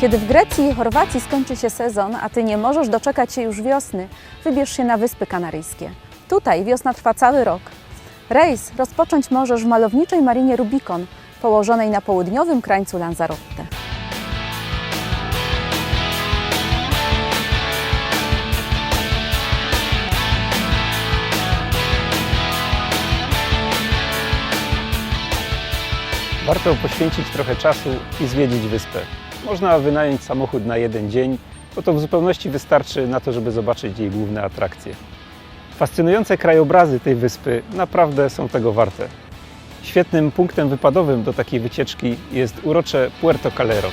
Kiedy w Grecji i Chorwacji skończy się sezon, a ty nie możesz doczekać się już wiosny, wybierz się na Wyspy Kanaryjskie. Tutaj wiosna trwa cały rok. Rejs rozpocząć możesz w malowniczej marinie Rubikon, położonej na południowym krańcu Lanzarote. Warto poświęcić trochę czasu i zwiedzić wyspę. Można wynająć samochód na jeden dzień, bo to w zupełności wystarczy na to, żeby zobaczyć jej główne atrakcje. Fascynujące krajobrazy tej wyspy naprawdę są tego warte. Świetnym punktem wypadowym do takiej wycieczki jest urocze Puerto Calero.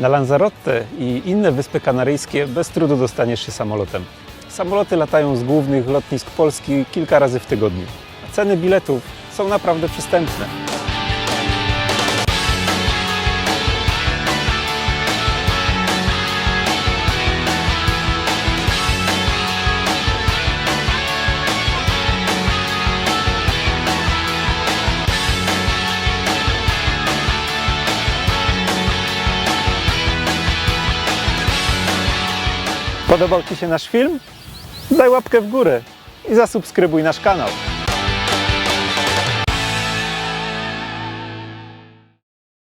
Na Lanzarote i inne wyspy kanaryjskie bez trudu dostaniesz się samolotem. Samoloty latają z głównych lotnisk Polski kilka razy w tygodniu. A ceny biletów są naprawdę przystępne. Podobał Ci się nasz film? Daj łapkę w górę i zasubskrybuj nasz kanał.